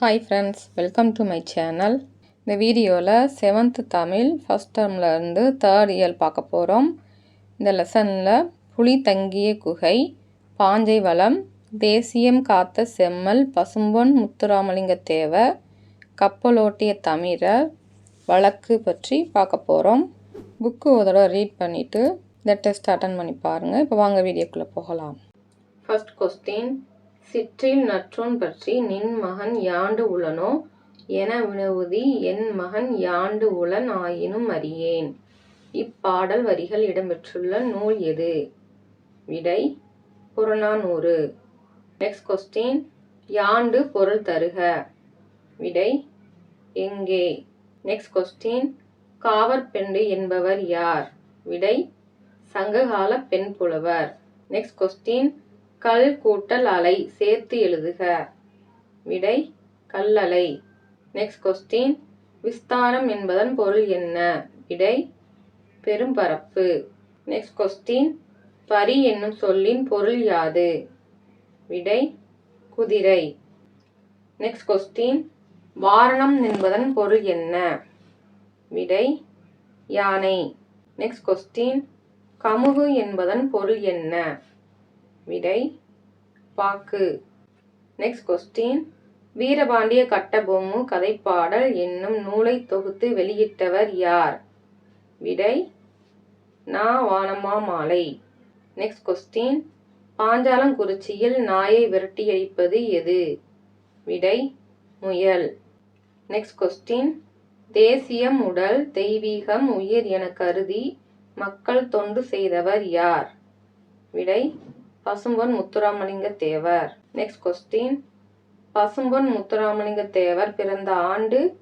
Hi friends welcome to my channel இந்த வீடியோவில் seventh Tamil first டேர்ம்லேருந்து தேர்ட் இயர் பார்க்க போகிறோம் இந்த லெசனில் புலி தங்கிய குகை பாஞ்சை வளம் தேசியம் காத்த செம்மல் பசும்பொன் முத்துராமலிங்க தேவர் கப்பலோட்டிய தமிழர் வழக்கு பற்றி பார்க்க போகிறோம் புக்கு ஒரு தடவை ரீட் பண்ணிவிட்டு இந்த டெஸ்ட் அட்டன் பண்ணி பாருங்கள் இப்போ வாங்க வீடியோக்குள்ளே போகலாம். ஃபர்ஸ்ட் கொஸ்டின் சிற்றில் நற்றோன் பற்றி நின் மகன் யாண்டு உளனோ? என வினவுதி என் மகன் யாண்டு உளன் ஆயினும் அறியேன். இப்பாடல் வரிகள் இடம்பெற்றுள்ள நூல் எது? விடை புறநானூறு. நெக்ஸ்ட் கொஸ்டின் யாண்டு பொருள் தருக? விடை எங்கே? நெக்ஸ்ட் கொஸ்டின் காவற்பெண்டு என்பவர் யார்? விடை சங்ககால பெண் புலவர். நெக்ஸ்ட் கொஸ்டின் கல் கூட்டல் அலை சேர்த்து எழுதுக. விடை கல்லலை. நெக்ஸ்ட் கொஸ்டின் விஸ்தாரம் என்பதன் பொருள் என்ன? விடை பெரும்பரப்பு. நெக்ஸ்ட் கொஸ்டின் பரி என்னும் சொல்லின் பொருள் யாது? விடை குதிரை. நெக்ஸ்ட் கொஸ்டின் வாரணம் என்பதன் பொருள் என்ன? விடை யானை. நெக்ஸ்ட் கொஸ்டின் கமுகு என்பதன் பொருள் என்ன? விடை பாக்கு நெக்ஸ்ட் கொஸ்டின் வீரபாண்டிய கட்டபொம்மு கதைப்பாடல் என்னும் நூலை தொகுத்து வெளியிட்டவர் யார்? விடை நா. வானமா மாலை நெக்ஸ்ட் கொஸ்டின் பாஞ்சாலங்குறிச்சியில் நாயை விரட்டியடிப்பது எது? விடை முயல். நெக்ஸ்ட் கொஸ்டின் தேசியம் உடல் தெய்வீகம் உயிர் என கருதி மக்கள் தொண்டு செய்தவர் யார்? விடை பசும்பொன் முத்துராமலிங்க தேவர். நெக்ஸ்ட் கொஸ்டின் பசும்பொன் முத்துராமலிங்க தேவர் பிறந்த ஆண்டு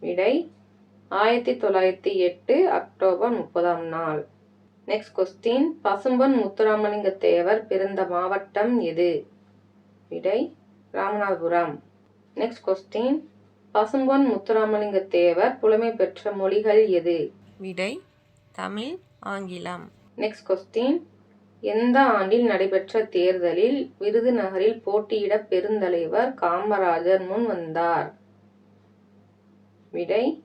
விடை ஆயிரத்தி தொள்ளாயிரத்தி எட்டு அக்டோபர் முப்பதாம் நாள். நெக்ஸ்ட் கொஸ்டின் பசும்பொன் முத்துராமலிங்க தேவர் பிறந்த மாவட்டம் எது? விடை ராமநாதபுரம். நெக்ஸ்ட் கொஸ்டின் பசும்பொன் முத்துராமலிங்க தேவர் புலமை பெற்ற மொழிகள் எது? விடை தமிழ் ஆங்கிலம். நெக்ஸ்ட் கொஸ்டின் எந்த ஆண்டில் நடைபெற்ற தேர்தலில் விருதுநகரில் போட்டியிட பெருந்தலைவர் காமராஜர் முன் வந்தார்? விடை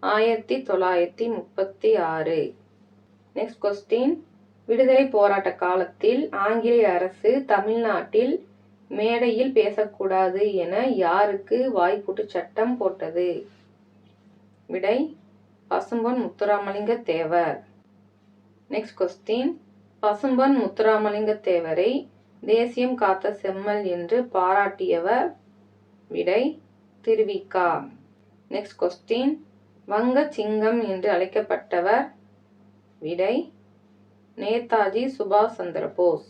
ஆயிரத்தி தொள்ளாயிரத்தி முப்பத்தி ஆறு. நெக்ஸ்ட் கொஸ்டின் விடுதலை போராட்ட காலத்தில் ஆங்கிலேய அரசு தமிழ்நாட்டில் மேடையில் பேசக்கூடாது என யாருக்கு வாய்ப்பூட்டு சட்டம் போட்டது? விடை பசும்பொன் முத்துராமலிங்க தேவர் நெக்ஸ்ட் கொஸ்டின் பசும்பொன் முத்துராமலிங்க தேவரை தேசியம் காத்த செம்மல் என்று பாராட்டியவர் விடை திருவிக்கா. நெக்ஸ்ட் கொஸ்டின் வங்க சிங்கம் என்று அழைக்கப்பட்டவர் விடை நேதாஜி சுபாஷ் சந்திர போஸ்.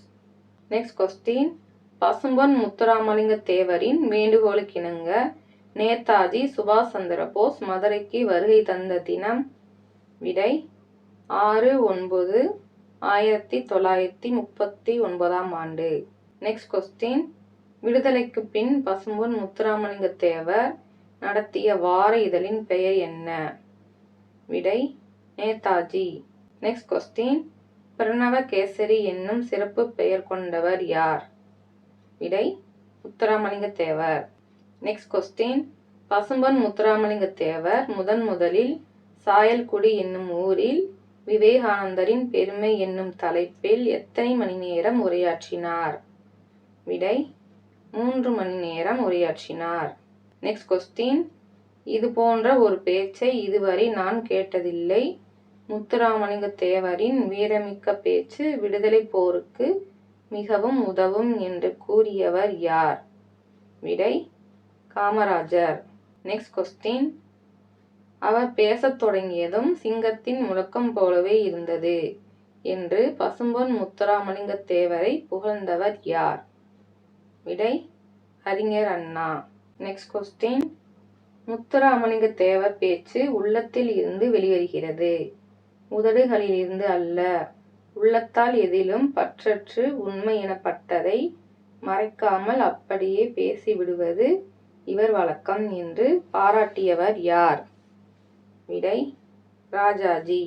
நெக்ஸ்ட் கொஸ்டின் பசும்பொன் முத்துராமலிங்க தேவரின் வேண்டுகோளுக்கிணங்க நேதாஜி சுபாஷ் சந்திர போஸ் மதுரைக்கு வருகை தந்த தினம் விடை ஆறு ஒன்பது ஆயிரத்தி தொள்ளாயிரத்தி முப்பத்தி ஒன்பதாம் ஆண்டு. நெக்ஸ்ட் கொஸ்டின் விடுதலைக்கு பின் பசும்பொன் முத்துராமலிங்க தேவர் நடத்திய வார இதழின் பெயர் என்ன? விடை நேதாஜி. நெக்ஸ்ட் கொஸ்டின் பிரணவ கேசரி என்னும் சிறப்பு பெயர் கொண்டவர் யார்? விடை முத்துராமலிங்க தேவர் நெக்ஸ்ட் கொஸ்டின் பசும்பொன் முத்துராமலிங்க தேவர் முதன் முதலில் சாயல்குடி என்னும் ஊரில் விவேகானந்தரின் பெருமை என்னும் தலைப்பில் எத்தனை மணி நேரம் உரையாற்றினார்? விடை மூன்று மணி நேரம் உரையாற்றினார். நெக்ஸ்ட் கொஸ்டின் இது போன்ற ஒரு பேச்சை இதுவரை நான் கேட்டதில்லை. முத்துராமலிங்க தேவரின் வீரமிக்க பேச்சு விடுதலை போருக்கு மிகவும் உதவும் என்று கூறியவர் யார்? விடை காமராஜர். நெக்ஸ்ட் கொஸ்டின் அவர் பேசத் தொடங்கியதும் சிங்கத்தின் முழக்கம் போலவே இருந்தது என்று பசும்பொன் முத்துராமலிங்க தேவரை புகழ்ந்தவர் யார்? விடை அறிஞர் அண்ணா. நெக்ஸ்ட் கொஸ்டின் முத்துராமலிங்க தேவர் பேச்சு உள்ளத்தில் இருந்து வெளிவருகிறது. உதடுகளில் இருந்து அல்ல உள்ளத்தால் எதிலும் பற்றற்று உண்மை எனப்பட்டதை மறைக்காமல் அப்படியே பேசிவிடுவது இவர் வழக்கம் என்று பாராட்டியவர் யார்? விடை ராஜாஜி.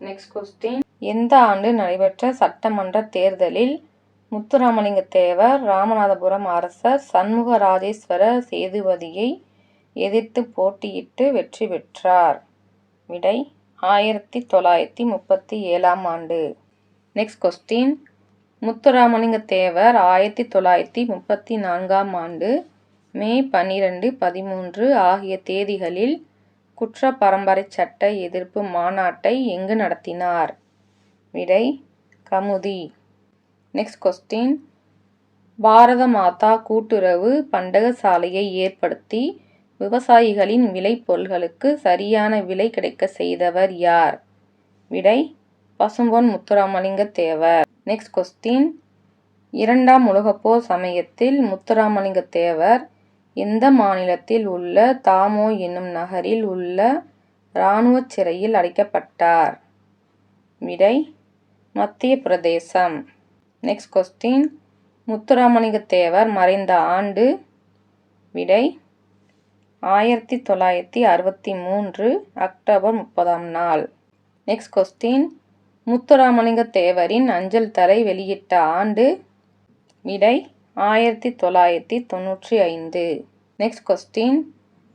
நெக்ஸ்ட் கொஸ்டின் எந்த ஆண்டு நடைபெற்ற சட்டமன்ற தேர்தலில் முத்துராமலிங்க தேவர் ராமநாதபுரம் அரசர் சண்முக ராஜேஸ்வர சேதுபதியை எதிர்த்து போட்டியிட்டு வெற்றி பெற்றார்? விடை ஆயிரத்தி தொள்ளாயிரத்தி முப்பத்தி ஏழாம் ஆண்டு. நெக்ஸ்ட் கொஸ்டின் முத்துராமலிங்க தேவர் ஆயிரத்தி தொள்ளாயிரத்தி முப்பத்தி நான்காம் ஆண்டு மே பன்னிரெண்டு பதிமூன்று ஆகிய தேதிகளில் குற்ற பரம்பரை சட்ட எதிர்ப்பு மாநாட்டை எங்கு நடத்தினார்? விடை கமுதி. நெக்ஸ்ட் கொஸ்டின் பாரத மாதா கூட்டுறவு பண்டகசாலையை ஏற்படுத்தி விவசாயிகளின் விளைபொருள்களுக்கு சரியான விலை கிடைக்க செய்தவர் யார்? விடை பசும்பொன் முத்துராமலிங்க தேவர் நெக்ஸ்ட் கொஸ்டின் இரண்டாம் உலகப்போர் சமயத்தில் முத்துராமலிங்க தேவர் எந்த மாநிலத்தில் உள்ள தாமோ என்னும் நகரில் உள்ள இராணுவ சிறையில் அடைக்கப்பட்டார். விடை மத்திய பிரதேசம். நெக்ஸ்ட் கொஸ்டின் முத்துராமலிங்கத்தேவர் மறைந்த ஆண்டு. விடை ஆயிரத்தி தொள்ளாயிரத்தி அறுபத்தி மூன்று அக்டோபர் முப்பதாம் நாள். நெக்ஸ்ட் கொஸ்டின் முத்துராமலிங்க தேவரின் அஞ்சல் தலை வெளியிட்ட ஆண்டு. விடை ஆயிரத்தி தொள்ளாயிரத்தி தொண்ணூற்றி ஐந்து. நெக்ஸ்ட் கொஸ்டின்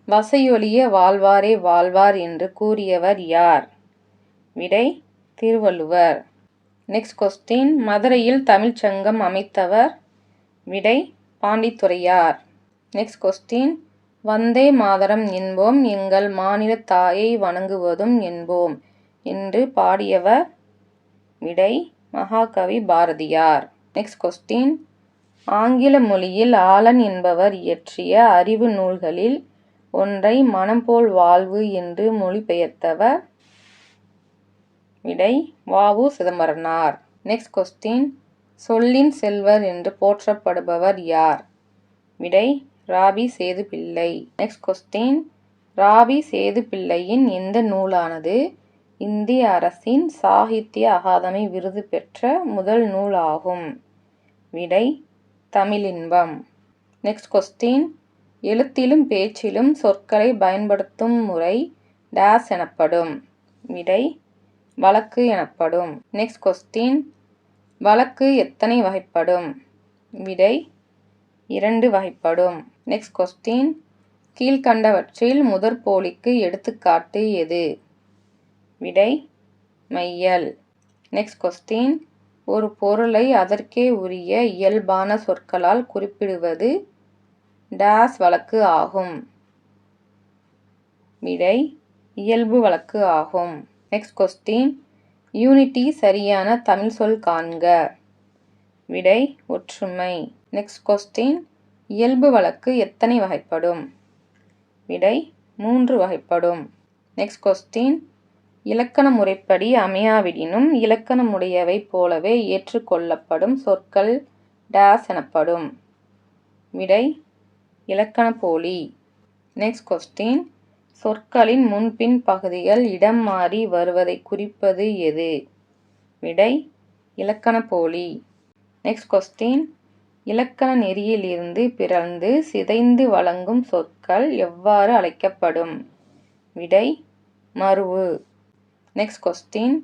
வசையொலிய வாழ்வாரே வாழ்வார் என்று கூறியவர் யார்? விடை திருவள்ளுவர். நெக்ஸ்ட் கொஸ்டின் மதுரையில் தமிழ்ச்சங்கம் அமைத்தவர். விடை பாண்டித்துறையார். நெக்ஸ்ட் கொஸ்டின் வந்தே மாதரம் என்போம் எங்கள் மாநில தாயை வணங்குவதும் என்போம் என்று பாடியவர். விடை மகாகவி பாரதியார். நெக்ஸ்ட் கொஸ்டின் ஆங்கில மொழியில் ஆலன் என்பவர் இயற்றிய அறிவு நூல்களில் ஒன்றை மனம் போல் வாழ்வு என்று மொழிபெயர்த்தவர். விடை வாவு சிதம்பரனார். நெக்ஸ்ட் கொஸ்டின் சொல்லின் செல்வர் என்று போற்றப்படுபவர் யார்? விடை ராபி சேது பிள்ளை நெக்ஸ்ட் கொஸ்டின் ராபி சேது பிள்ளையின் எந்த நூலானது இந்திய அரசின் சாகித்ய அகாதமி விருது பெற்ற முதல் நூல் ஆகும் விடை தமிழின்பம். நெக்ஸ்ட் கொஸ்டின் எழுத்திலும் பேச்சிலும் சொற்களை பயன்படுத்தும் முறை டேஸ் எனப்படும். விடை வழக்கு எனப்படும். நெக்ஸ்ட் கொஸ்டின் வழக்கு எத்தனை வகைப்படும்? விடை இரண்டு வகைப்படும். நெக்ஸ்ட் கொஸ்டின் கீழ்கண்டவற்றில் முதற்போலிக்கு எடுத்துக்காட்டு எது? விடை மையல். நெக்ஸ்ட் கொஸ்டின் ஒரு பொருளை அதற்கே உரிய இயல்பான சொற்களால் குறிப்பிடுவது டேஸ் வழக்கு ஆகும். விடை இயல்பு வழக்கு ஆகும். Next question. யூனிட்டி சரியான தமிழ் சொல் காண்க. விடை ஒற்றுமை. Next question. இயல்பு வழக்கு எத்தனை வகைப்படும்? விடை மூன்று வகைப்படும். Next question. இலக்கண முறைப்படி அமையாவிடினும் இலக்கணமுடையவை போலவே ஏற்றுக்கொள்ளப்படும் சொற்கள் டேஸ் எனப்படும். விடை இலக்கண போலி. நெக்ஸ்ட் கொஸ்டின் சொற்களின் முன்பின் பகுதிகள் இடம் மாறி வருவதை குறிப்பது எது? விடை இலக்கண போலி. நெக்ஸ்ட் கொஸ்டின் இலக்கண நெறியிலிருந்து பிறந்து சிதைந்து வழங்கும் சொற்கள் எவ்வாறு அழைக்கப்படும்? விடை மருவு நெக்ஸ்ட் கொஸ்டின்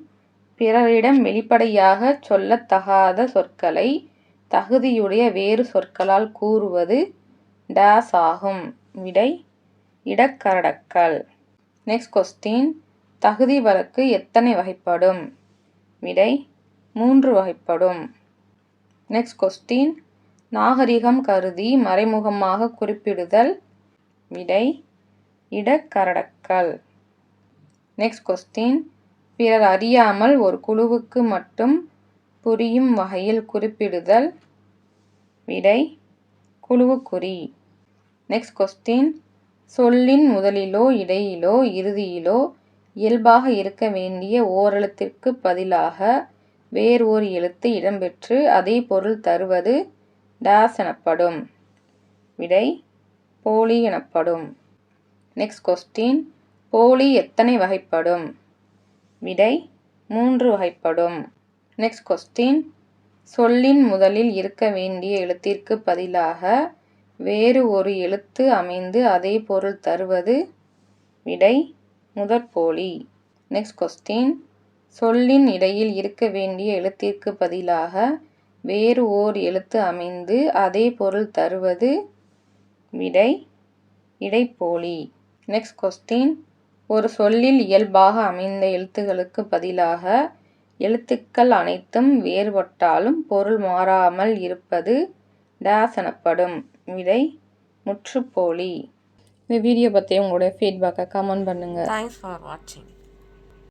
பிறரிடம் வெளிப்படையாக சொல்லத்தகாத சொற்களை தகுதியுடைய வேறு சொற்களால் கூறுவது டேஸ் ஆகும். விடை இடக்கரடக்கல். நெக்ஸ்ட் கொஸ்டின் தகுதி வழக்கு எத்தனை வகைப்படும்? விடை மூன்று வகைப்படும். நெக்ஸ்ட் கொஸ்டின் நாகரிகம் கருதி மறைமுகமாக குறிப்பிடுதல். விடை இடக்கரடக்கல். நெக்ஸ்ட் கொஸ்டின் பிறர் அறியாமல் ஒரு குழுவுக்கு மட்டும் புரியும் வகையில் குறிப்பிடுதல் விடை குழுவுக்குறி. நெக்ஸ்ட் கொஸ்டின் சொல்லின் முதலிலோ இடையிலோ இறுதியிலோ இயல்பாக இருக்க வேண்டிய ஓரெழுத்திற்கு பதிலாக வேறு ஒரு எழுத்து இடம்பெற்று அதே பொருள் தருவது டேஸ் எனப்படும். விடை போலி எனப்படும். நெக்ஸ்ட் கொஸ்டின் போலி எத்தனை வகைப்படும்? விடை மூன்று வகைப்படும். நெக்ஸ்ட் கொஸ்டின் சொல்லின் முதலில் இருக்க வேண்டிய எழுத்திற்கு பதிலாக வேறு ஒரு எழுத்து அமைந்து அதே பொருள் தருவது விடை முதற்போலி. நெக்ஸ்ட் கொஸ்டின் சொல்லின் இடையில் இருக்க வேண்டிய எழுத்திற்கு பதிலாக வேறு ஓர் எழுத்து அமைந்து அதே பொருள் தருவது விடை இடைப்போலி. நெக்ஸ்ட் கொஸ்டின் ஒரு சொல்லில் இயல்பாக அமைந்த எழுத்துகளுக்கு பதிலாக எழுத்துக்கள் அனைத்தும் வேறுபட்டாலும் பொருள் மாறாமல் இருப்பது டேஸ் எனப்படும் விடை முற்றுப்போலி. இந்த வீடியோ பற்றி உங்களுடைய ஃபீட்பேக்கை கமெண்ட் பண்ணுங்கள் தேங்க்ஸ் ஃபார் வாட்சிங்